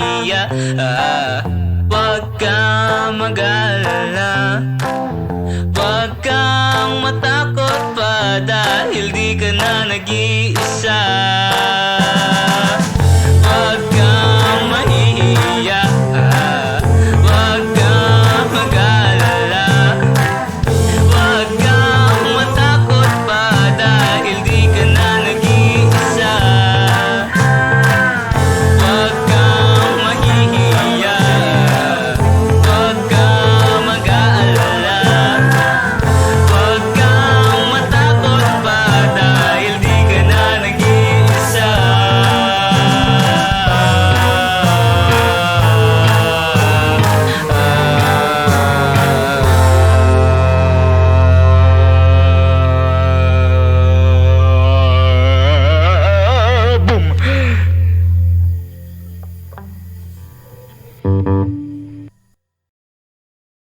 nahihiya ah, Huwag kang mag-alala. Huwag kang matakot pa Dahil di ka na nag-iisa.